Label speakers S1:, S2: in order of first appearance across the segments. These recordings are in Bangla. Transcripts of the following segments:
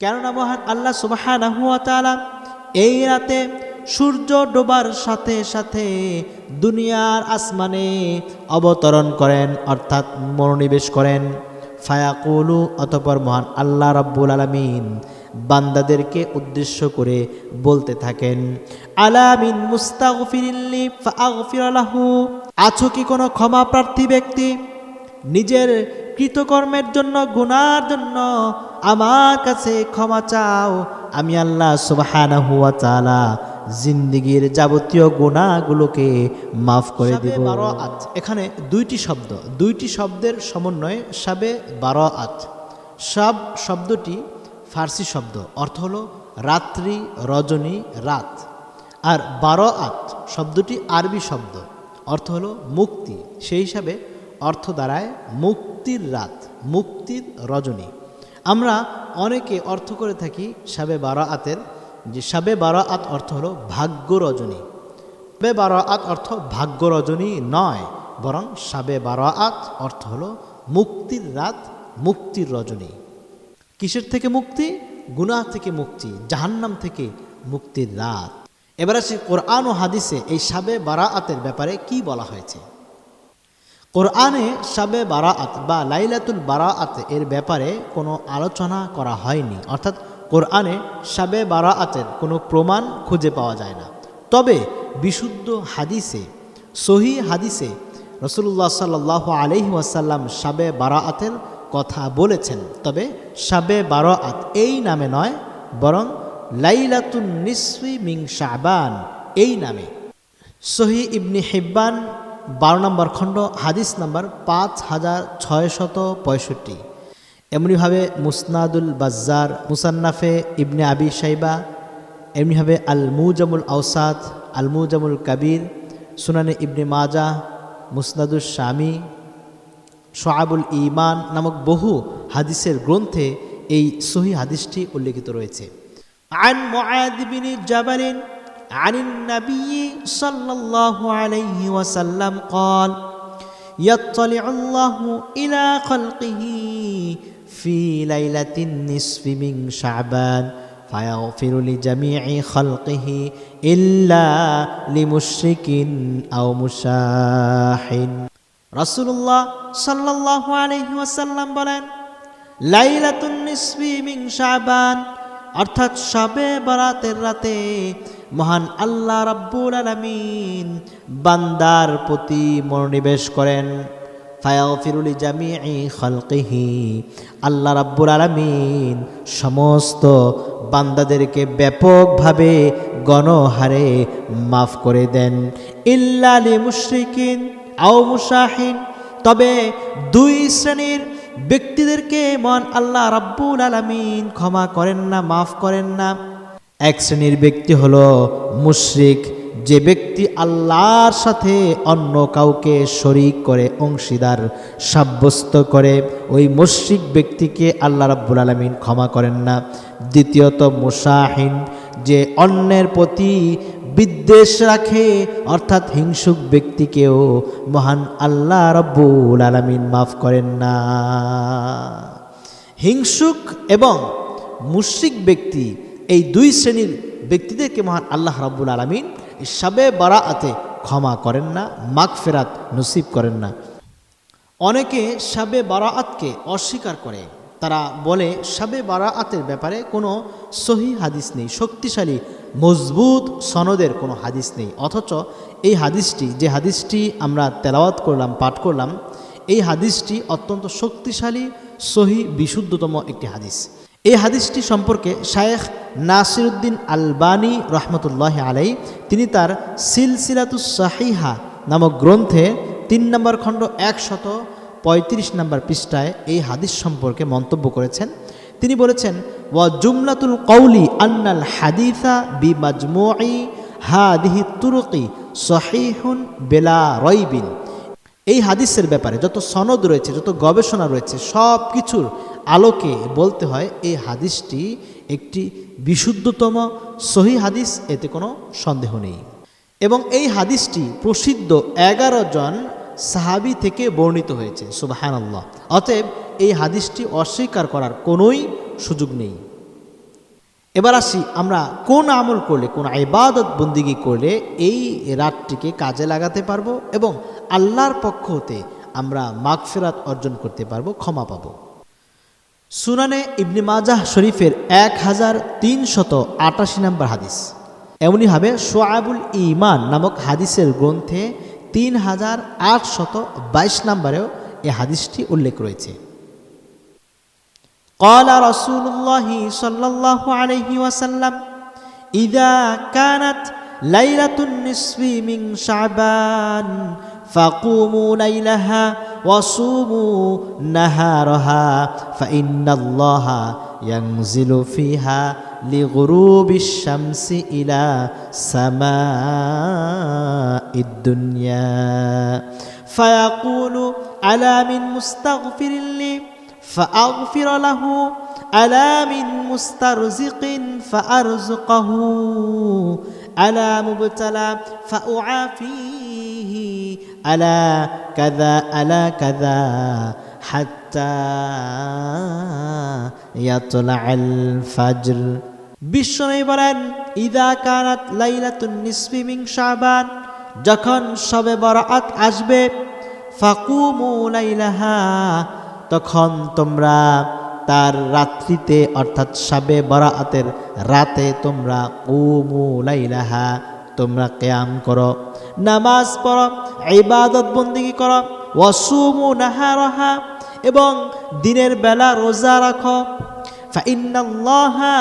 S1: কেননা মহান আল্লাহ সুবাহানাহু এই রাতে সূর্য ডোবার সাথে সাথে দুনিয়ার আসমানে অবতরণ করেন, অর্থাৎ মনোনিবেশ করেন। ফায়াকুলু, অতপর মহান আল্লাহ রব্বুল আলামিন বান্দাদেরকে উদ্দেশ্য করে বলতে থাকেন আলামিন মুস্তাগফিরিল্লি আছো কি কোনো ক্ষমা প্রার্থী ব্যক্তি? নিজের কৃতকর্মের জন্য, গুনার জন্য আমার কাছে ক্ষমা চাও। আমি আল্লাহ সুবহানাহু ওয়া তাআলা জিন্দিগির যাবতীয় গুনাহগুলোকে মাফ করে দিব। বারাআত। এখানে দুইটি শব্দ। দুইটি শব্দের সমন্বয়ে সাবে বারাআত। সাব শব্দটি ফার্সি শব্দ। অর্থ হলো রাত্রি রজনী রাত। আর বারাআত শব্দটি আরবি শব্দ। অর্থ হলো মুক্তি। সেই হিসাবে অর্থ দাঁড়ায় মুক্তির রাত মুক্তির রজনী। আমরা অনেকে অর্থ করে থাকি সাবে বারাআতের, যে সাবে বারাআত অর্থ হলো ভাগ্য রজনী। সাবে বারাআত অর্থ ভাগ্য রজনী নয়, বরং সাবে বারাআত অর্থ হলো মুক্তির রাত, মুক্তির রজনী। কিসের থেকে মুক্তি? গুনাহ থেকে মুক্তি, জাহান্নাম থেকে মুক্তির রাত। এবার আসি কোরআন ও হাদিসে এই সাবে বারা আতের ব্যাপারে কি বলা হয়েছে। কোরআনে সাবে বারাআত বা লাইলাতুল বারাআত এর ব্যাপারে কোনো আলোচনা করা হয়নি। অর্থাৎ কোরআনে সাবে বারাআতের কোনো প্রমাণ খুঁজে পাওয়া যায় না। তবে বিশুদ্ধ হাদিসে, সহি হাদিসে রসুল্লাহ সাল্লাহ আলহি ওয়াসাল্লাম সাবে বারাআতের কথা বলেছেন। তবে সাবে বারাআত এই নামে নয়, বরং লাইলাতুন নিসফি মিং শাবান এই নামে। সহি ইবনি হিব্বান বারো নম্বর খণ্ড, হাদিস নম্বর পাঁচ হাজার ছয়শত পঁয়ষট্টি। এমনিভাবে মুসনাদুল বাজ্জার, মুসান্নাফে ইবনে আবি সাইবা এমনিভাবে আল মুজামুল আউসাদ আল মুজামুল কাবির, সুনানে ইবনে মাজা মুসনাদুল শামী সোয়াবুল ইমান নামক বহু হাদিসের গ্রন্থে এই সহি হাদিসটি উল্লেখিত রয়েছে। আন মুআদ জাবালিন عن النبي صلى الله عليه وسلم قال يطلع الله إلى خلقه في ليلة النصف من شعبان فيغفر لجميع خلقه إلا لمشرك أو مشاح রাসূলুল্লাহ সাল্লাল্লাহু আলাইহি ওয়াসাল্লাম বলেন লাইলাতুন নিসফি মিন শাবান অর্থাৎ শবে বরাতের রাতে মহান আল্লাহ রাব্বুল আলামিন বান্দার প্রতি মনোনিবেশ করেন। ফায়াগফিরুলি জামিই খালকিহি। আল্লাহ রাব্বুল আলামিন সমস্ত বান্দাদেরকে ব্যাপকভাবে গণহারে মাফ করে দেন। ইল্লালি মুশরিকিন আও মুসাহিন তবে দুই শ্রেণির ব্যক্তিদেরকে মন আল্লাহ রাব্বুল আলামিন ক্ষমা করেন না, মাফ করেন না। এক শ্রেণির ব্যক্তি হল মুশরিক। যে ব্যক্তি আল্লাহর সাথে অন্য কাউকে শরিক করে, অংশীদার, সাব্যস্ত করে, ওই মুশরিক ব্যক্তিকে আল্লাহ রাব্বুল আলামিন ক্ষমা করেন না। দ্বিতীয়ত মুসাহিন যে অন্যের প্রতি বিদ্বেষ রাখে, অর্থাৎ হিংসুক ব্যক্তিকেও মহান আল্লাহ রব্বুল আলমিন মাফ করেন না। হিংসুক এবং মুশ্রিক ব্যক্তি এই দুই শ্রেণির ব্যক্তিদেরকে মহান আল্লাহ রব্বুল আলমিন সাবে বারাআতে ক্ষমা করেন না মাগ ফেরাত নসিব করেন না। অনেকে সাবে বারাআতকে অস্বীকার করে। তারা বলে, সাবে বারাআতের ব্যাপারে কোনো সহি হাদিস নেই, শক্তিশালী, মজবুত সনদের কোনো হাদিস নেই। অথচ এই হাদিসটি, যে হাদিসটি আমরা তেলাওয়াত করলাম, পাঠ করলাম, এই হাদিসটি অত্যন্ত শক্তিশালী, সহি, বিশুদ্ধতম একটি হাদিস। এই হাদিসটি সম্পর্কে শায়েখ নাসিরুদ্দিন আলবানী রহমতুল্লাহ আলাই তিনি তার সিলসিলাতুস সাহিহা নামক গ্রন্থে তিন নম্বর খণ্ড একশত পঁয়ত্রিশ নম্বর পৃষ্ঠায় এই হাদিস সম্পর্কে মন্তব্য করেছেন। তিনি বলেছেন, ওয়া জুমলাতুল কৌলি আন্নাল হাদিসা বি মাজমুই হাদিহি তুরকি সহিহুন বেলা রইবিন। এই হাদিসের ব্যাপারে যত সনদ রয়েছে, যত গবেষণা রয়েছে সব কিছুর আলোকে বলতে হয়, এই হাদিসটি একটি বিশুদ্ধতম সহি হাদিস, এতে কোনো সন্দেহ নেই। এবং এই হাদিসটি প্রসিদ্ধ এগারো জন সাহাবি থেকে বর্ণিত হয়েছে সুবাহান আল্লাহ অতএব এই হাদিসটি অস্বীকার করার কোনোই সুযোগ নেই। এবার আসি, আমরা কোন আমল করলে, কোন ইবাদত বন্দিগি করলে এই রাতটিকে কাজে লাগাতে পারব এবং আল্লাহর পক্ষ হতে আমরা মাগফেরাত অর্জন করতে পারব, ক্ষমা পাবো? সুনানে ইবনে মাজাহ শরীফের এক হাজার তিনশত আটাশি নম্বর হাদিস। এমনিভাবে সোয়াবুল ইমান নামক হাদিসের গ্রন্থে তিন হাজার আটশত বাইশ নম্বরেও এ হাদিসটি উল্লেখ রয়েছে। কলা রসুল্লাহ সাল্লাহ ওয়াসাল্লাম ইদা কানাত লাইলাতুন নিসফি মিং শাবান فقوموا ليلها وصوموا نهارها فإن الله ينزل فيها لغروب الشمس إلى سماء الدنيا فيقول ألا من مستغفر لي فأغفر له ألا من مسترزق فأرزقه ألا مبتلى فأعافيه আলা কাদা আলা কাদা হাত্তা ইয়াতলা আল ফাজর বিশ্বনবী বলেন, ইদা কানাত লাইলাতুন নিসফি মিন শাবান যখন সবে বরাত আসবে, ফাকুমু লাইলাহা তখন তোমরা তার রাত্রিতে, অর্থাৎ সাবে বরাতের রাতে তোমরা কুমু লাইলাহা, তোমরা কেয়াম করো। নামাজ পড়ো ইবাদত বন্দিগি করো? ওয়াসুমু নাহারহা এবং দিনের বেলা রোজা রাখো। ফাইন্নাল্লাহা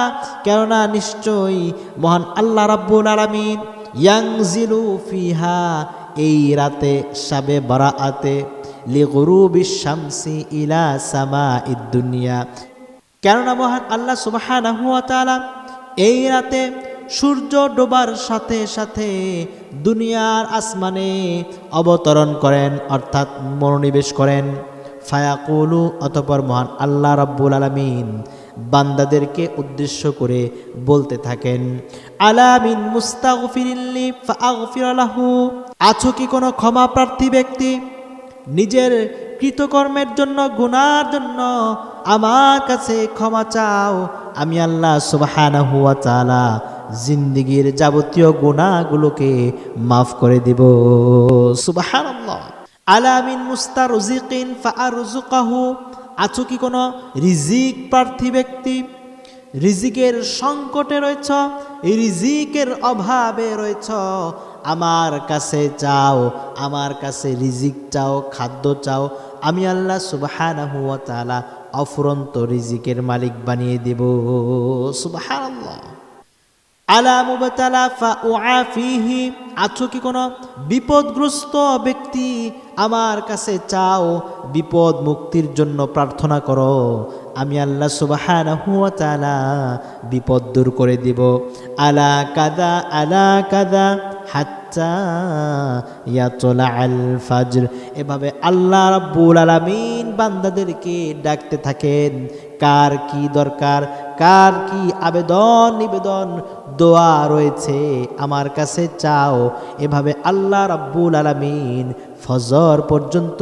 S1: কেননা নিশ্চয়ই মহান আল্লাহ রাব্বুল আলামিন ইয়াংজিলু ফিহা এই রাতে সাবে বরাআতে লিগুরুবি শামসি ইলা সামা দুনিয়া। কেননা মহান আল্লাহ সুবহানাহু ওয়া তাআলা এই রাতে সূর্য ডোবার সাথে সাথে দুনিয়ার আসমানে অবতরণ করেন, অর্থাৎ মনোনিবেশ করেন। ফায়াকুলু, অতপর মহান আল্লাহ রব্বুল আলামিন বান্দাদেরকে উদ্দেশ্য করে বলতে থাকেন আলামিন আছো কি কোনো ক্ষমা প্রার্থী ব্যক্তি? নিজের কৃতকর্মের জন্য, গুনার জন্য আমার কাছে ক্ষমা চাও। আমি আল্লাহ সুবহানাহু ওয়া তাআলা জিন্দিগির যাবতীয় গুনাহগুলোকে মাফ করে দিব। সুবহানাল্লাহ। আলামিন মুস্তারজিকিন ফাআরজুকাহু আছো কি কোনো রিজিক প্রার্থী ব্যক্তি? রিজিকের সংকটে রয়েছ, রিজিকের অভাবে রয়েছ। আমার কাছে চাও, আমার কাছে রিজিক চাও, খাদ্য চাও। আমি আল্লাহ সুবহানাহু ওয়া তাআলা অফুরন্ত রিজিকের মালিক বানিয়ে দেব। সুবহানাল্লাহ। আলা মুবতালা ফা উআফিহি আছো কি কোনো বিপদগ্রস্ত ব্যক্তি আমার কাছে চাও বিপদ মুক্তির জন্য প্রার্থনা করো? আমি আল্লাহ সুবহানাহু ওয়া তাআলা বিপদ দূর করে দিব। আলা কাদা আলা কাদা হাত্তা ইয়াতলা আল ফাজর। এভাবে আল্লাহ রাব্বুল আলামিন বান্দাদেরকে ডাকতে থাকেন। কার কি দরকার? কার কি আবেদন নিবেদন দোয়া রয়েছে? আমার কাছে চাও। এভাবে আল্লাহ রাব্বুল আলামিন ফজর পর্যন্ত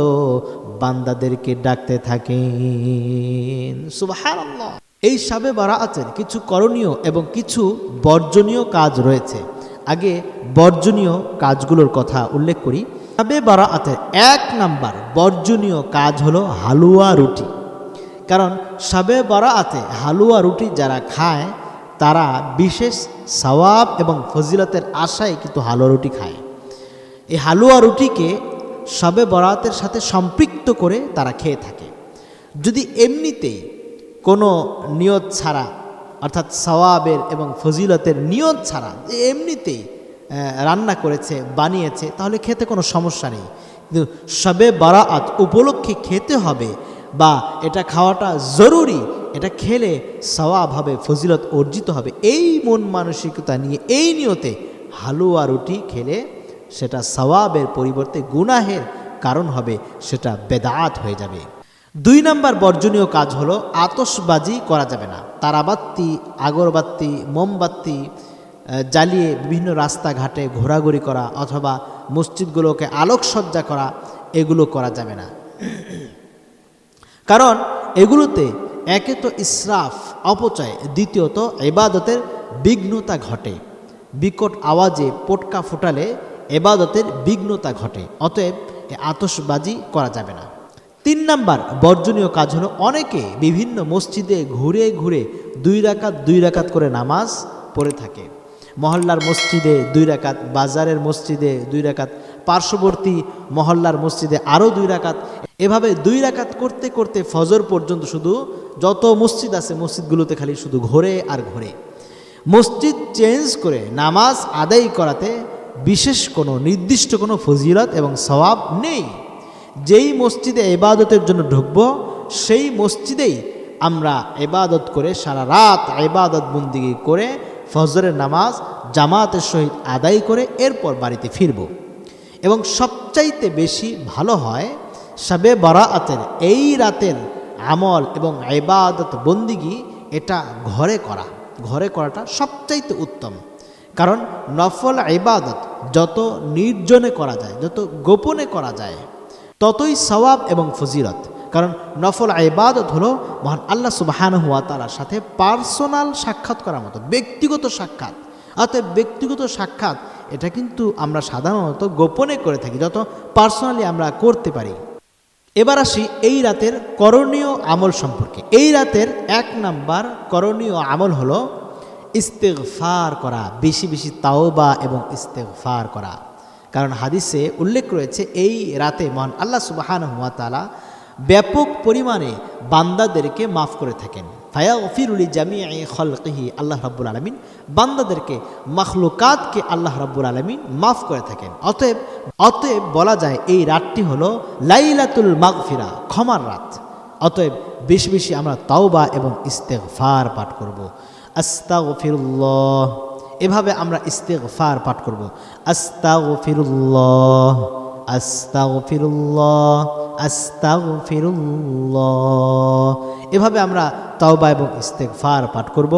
S1: বান্দাদেরকে ডাকতে থাকেন। সুবহানাল্লাহ। এই সাবে বারা আছেন কিছু করণীয় এবং কিছু বর্জনীয় কাজ রয়েছে। আগে বর্জনীয় কাজগুলোর কথা উল্লেখ করি। সাবে বারাআতের এক নাম্বার বর্জনীয় কাজ হলো হালুয়া রুটি। কারণ সাবে বারাআতে হালুয়া রুটি যারা খায়, তারা বিশেষ সওয়াব এবং ফজিলতের আশায় কিন্তু হালুয়া রুটি খায়। এই হালুয়া রুটিকে সবে বরাতের সাথে সম্পৃক্ত করে তারা খেয়ে থাকে। যদি এমনিতেই কোনো নিয়ত ছাড়া, অর্থাৎ সওয়াবের এবং ফজিলতের নিয়ত ছাড়া এমনিতেই রান্না করেছে, বানিয়েছে, তাহলে খেতে কোনো সমস্যা নেই। কিন্তু সবে বরাত উপলক্ষে খেতে হবে বা এটা খাওয়াটা জরুরি, এটা খেলে সওয়াব হবে, ফজিলত অর্জিত হবে। এই মন মানসিকতা নিয়ে, এই নিয়তে হালুয়া রুটি খেলে সেটা সওয়াবের পরিবর্তে গুনাহের কারণ হবে, সেটা বেদাত হয়ে যাবে। দুই নাম্বার বর্জনীয় কাজ হলো আতসবাজি করা যাবে না। তারাবাত্তি, আগরবাত্তি, মোমবাত্তি জ্বালিয়ে বিভিন্ন রাস্তাঘাটে ঘোরাঘুরি করা অথবা মসজিদগুলোকে আলোকসজ্জা করা, এগুলো করা যাবে না। কারণ এগুলোতে একে তো ইসরাফ, অপচয়, দ্বিতীয়ত এবাদতের বিঘ্নতা ঘটে। বিকট আওয়াজে পটকা ফোটালে এবাদতের বিঘ্নতা ঘটে, অতএব আতসবাজি করা যাবে না। তিন নাম্বার বর্জনীয় কাজ হলো অনেকে বিভিন্ন মসজিদে ঘুরে ঘুরে দুই রাকাত দুই রাকাত করে নামাজ পড়ে থাকে। মহল্লার মসজিদে দুই রাকাত, বাজারের মসজিদে দুই রাকাত, পার্শ্ববর্তী মহল্লার মসজিদে আরও দুই রাকাত। এভাবে দুই রাকাত করতে করতে ফজর পর্যন্ত শুধু যত মসজিদ আছে, মসজিদগুলোতে খালি শুধু ঘোরে আর ঘোরে। মসজিদ চেঞ্জ করে নামাজ আদায় করাতে বিশেষ কোনো নির্দিষ্ট কোনো ফজিলত এবং সওয়াব নেই। যেই মসজিদে এবাদতের জন্য ঢুকব, সেই মসজিদেই আমরা এবাদত করে সারা রাত এবাদত বন্দিগি করে ফজরের নামাজ জামাতের সহিত আদায় করে এরপর বাড়িতে ফিরব। এবং সবচাইতে বেশি ভালো হয় সাবে বারাআতের এই রাতের আমল এবং এবাদত বন্দিগি এটা ঘরে করা। ঘরে করাটা সবচাইতে উত্তম। কারণ নফল ইবাদত যত নির্জনে করা যায়, যত গোপনে করা যায়, ততই সওয়াব এবং ফজিলত। কারণ নফল ইবাদত হলো মহান আল্লাহ সুবাহান হুয়া তালার সাথে পার্সোনাল সাক্ষাৎ করার মতো, ব্যক্তিগত সাক্ষাৎ। অতএব ব্যক্তিগত সাক্ষাৎ, এটা কিন্তু আমরা সাধারণত গোপনে করে থাকি, যত পার্সোনালি আমরা করতে পারি। এবার আসি এই রাতের করণীয় আমল সম্পর্কে। এই রাতের এক নাম্বার করণীয় আমল হলো ইস্তেগফার করা, বেশি বেশি তাওবা এবং ইস্তেগফার করা। কারণ হাদিসে উল্লেখ রয়েছে, এই রাতে মহান আল্লাহ সুবাহান হুয়া তালা ব্যাপক পরিমাণে বান্দাদেরকে মাফ করে থাকেন। ফায়া ফিরুলি জামি খলকিহি, আল্লাহ রাব্বুল আলমিন বান্দাদেরকে, মখলুকাতকে আল্লাহ রাব্বুল আলমিন মাফ করে থাকেন। অতএব অতএব বলা যায় এই রাতটি হলো লাইলাতুল মাগফিরা, ক্ষমার রাত। অতএব বেশি বেশি আমরা তাওবা এবং ইস্তেগফার পাঠ করব। আস্তাগফিরুল্লাহ। এভাবে আমরা ইস্তেগফার পাঠ করব। আস্তাগফিরুল্লাহ। আস্তাগফিরুল্লাহ। এভাবে আমরা তাওবা এবং ইস্তেগফার পাঠ করব।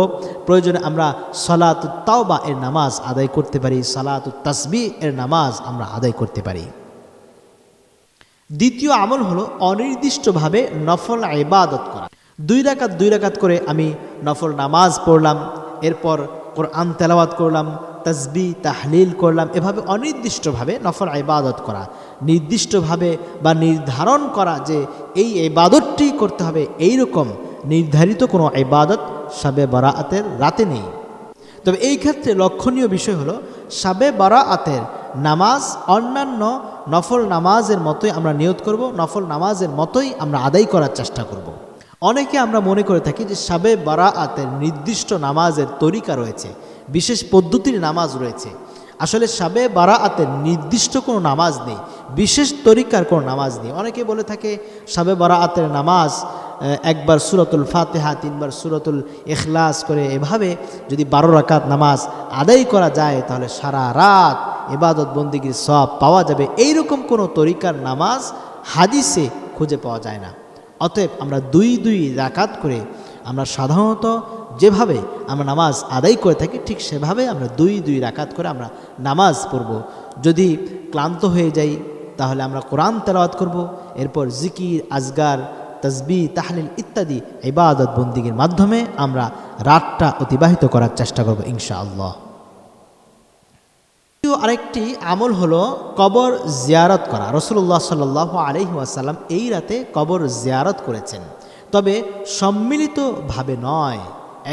S1: প্রয়োজনে আমরা সলাতু তাওবা এর নামাজ আদায় করতে পারি, সালাতু তাসবি এর নামাজ আমরা আদায় করতে পারি। দ্বিতীয় আমল হলো অনির্দিষ্টভাবে নফল ইবাদত করা। দুই রাকাত দুই রাকাত করে আমি নফল নামাজ পড়লাম, এরপর কোরআন তেলাওয়াত করলাম তসবি, তাহলিল করলাম এভাবে অনির্দিষ্টভাবে নফল ইবাদত করা, নির্দিষ্টভাবে বা নির্ধারণ করা যে এই ইবাদতটি করতে হবে এই রকম নির্ধারিত কোনো ইবাদত সাবে বারাআতের রাতে নেই তবে এই ক্ষেত্রে লক্ষণীয় বিষয় হলো, সাবে বারাআতের নামাজ অন্যান্য নফল নামাজের মতোই আমরা নিয়ত করব, নফল নামাজের মতোই আমরা আদায় করার চেষ্টা করব। অনেকে আমরা মনে করে থাকি যে সাবে বারাআতের নির্দিষ্ট নামাজের তরিকা রয়েছে, বিশেষ পদ্ধতির নামাজ রয়েছে। আসলে সাবে বারাআতের নির্দিষ্ট কোনো নামাজ নেই, বিশেষ তরিকার কোনো নামাজ নেই। অনেকে বলে থাকে সাবে বারাআতের নামাজ একবার সুরতুল ফাতেহা, তিনবার সুরতুল এখলাস করে এভাবে যদি বারো রাকাত নামাজ আদায় করা যায়, তাহলে সারা রাত এবাদত বন্দিগির সব পাওয়া যাবে। এইরকম কোনো তরিকার নামাজ হাদিসে খুঁজে পাওয়া যায় না। অতএব আমরা দুই দুই রাকাত করে আমরা সাধারণত যেভাবে আমরা নামাজ আদায় করে থাকি, ঠিক সেভাবে আমরা দুই দুই রাকাত করে আমরা নামাজ পড়ব। যদি ক্লান্ত হয়ে যাই, তাহলে আমরা কোরআন তেলাওয়াত করব, এরপর জিকির, আজগার তসবি তাহলিল ইত্যাদি ইবাদত বন্দিগির মাধ্যমে আমরা রাতটা অতিবাহিত করার চেষ্টা করব ইনশাআল্লাহ। আরেকটি আমল হলো কবর জিয়ারত করা। রসুল্লাহ সাল আলহি আসাল্লাম এই রাতে কবর জিয়ারত করেছেন। তবে সম্মিলিতভাবে নয়,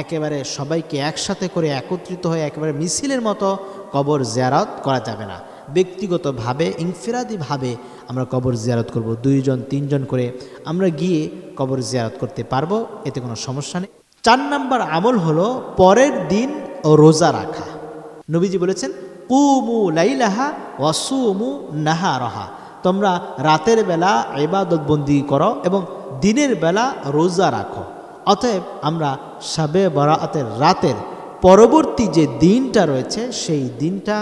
S1: একেবারে সবাইকে একসাথে করে একত্রিত হয়ে একেবারে মিছিলের মতো কবর জিয়ারত করা যাবে না। ব্যক্তিগতভাবে, ইনফিরাদিভাবে আমরা কবর জিয়ারত করব, দুইজন, তিনজন করে আমরা গিয়ে কবর জিয়ারত করতে পারব, এতে কোনো সমস্যা নেই। চার নাম্বার আমল হলো পরের দিন রোজা রাখা। নবীজি বলেছেন কুমু লাইলাহা ওয়াসুমু নাহা রহা তোমরা রাতের বেলা ইবাদত বন্দি করো এবং দিনের বেলা রোজা রাখো। অতএব আমরা সাবে বরাতের রাতের পরবর্তী যে দিনটা রয়েছে, সেই দিনটা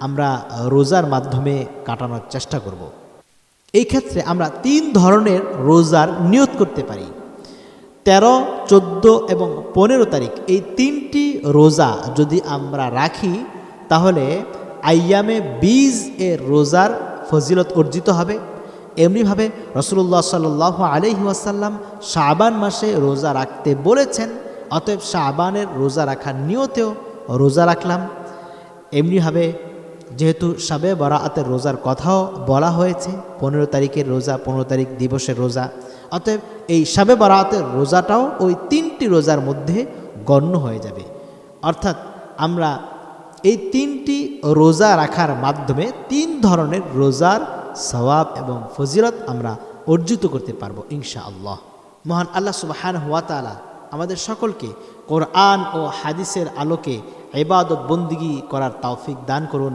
S1: আমরা রোজার মাধ্যমে কাটানোর চেষ্টা করব। এই ক্ষেত্রে আমরা তিন ধরনের রোজার নিয়ত করতে পারি। তেরো, চোদ্দ এবং পনেরো তারিখ এই তিনটি রোজা যদি আমরা রাখি তাহলে আইয়ামে বীজ এর রোজার ফজিলত অর্জিত হবে। এমনিভাবে রসুল্লাহ সাল আলহি আসাল্লাম শাবান মাসে রোজা রাখতে বলেছেন, অতএব শাহবানের রোজা রাখার নিয়তেও রোজা রাখলাম। এমনিভাবে যেহেতু সাবে বরাতের রোজার কথাও বলা হয়েছে, পনেরো তারিখের রোজা, পনেরো তারিখ দিবসের রোজা। অতএব এই সাবে বরাতের রোজাটাও ওই তিনটি রোজার মধ্যে গণ্য হয়ে যাবে। অর্থাৎ আমরা এই তিনটি রোজা রাখার মাধ্যমে তিন ধরনের রোজার সওয়াব এবং ফজিলত আমরা অর্জিত করতে পারব ইনশা আল্লাহ মহান আল্লাহ সুবাহান হুয়া তালা আমাদের সকলকে কোরআন ও হাদিসের আলোকে ইবাদত বন্দিগি করার তৌফিক দান করুন।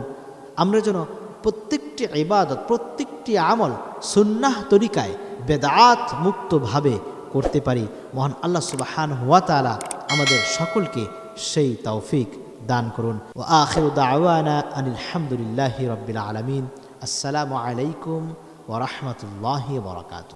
S1: আমরা যেন প্রত্যেকটি ইবাদত, প্রত্যেকটি আমল সুন্নাহ তরিকায় বেদাত মুক্তভাবে করতে পারি। মহান আল্লাহ সুবাহান হুয়া তালা আমাদের সকলকে সেই তৌফিক দান করুন ও আখির দাওয়ানা আনিল হামদুলিল্লাহি রব্বিল আলমিন আসসালামু আলাইকুম ওরহমতুল্লাহি বরকাত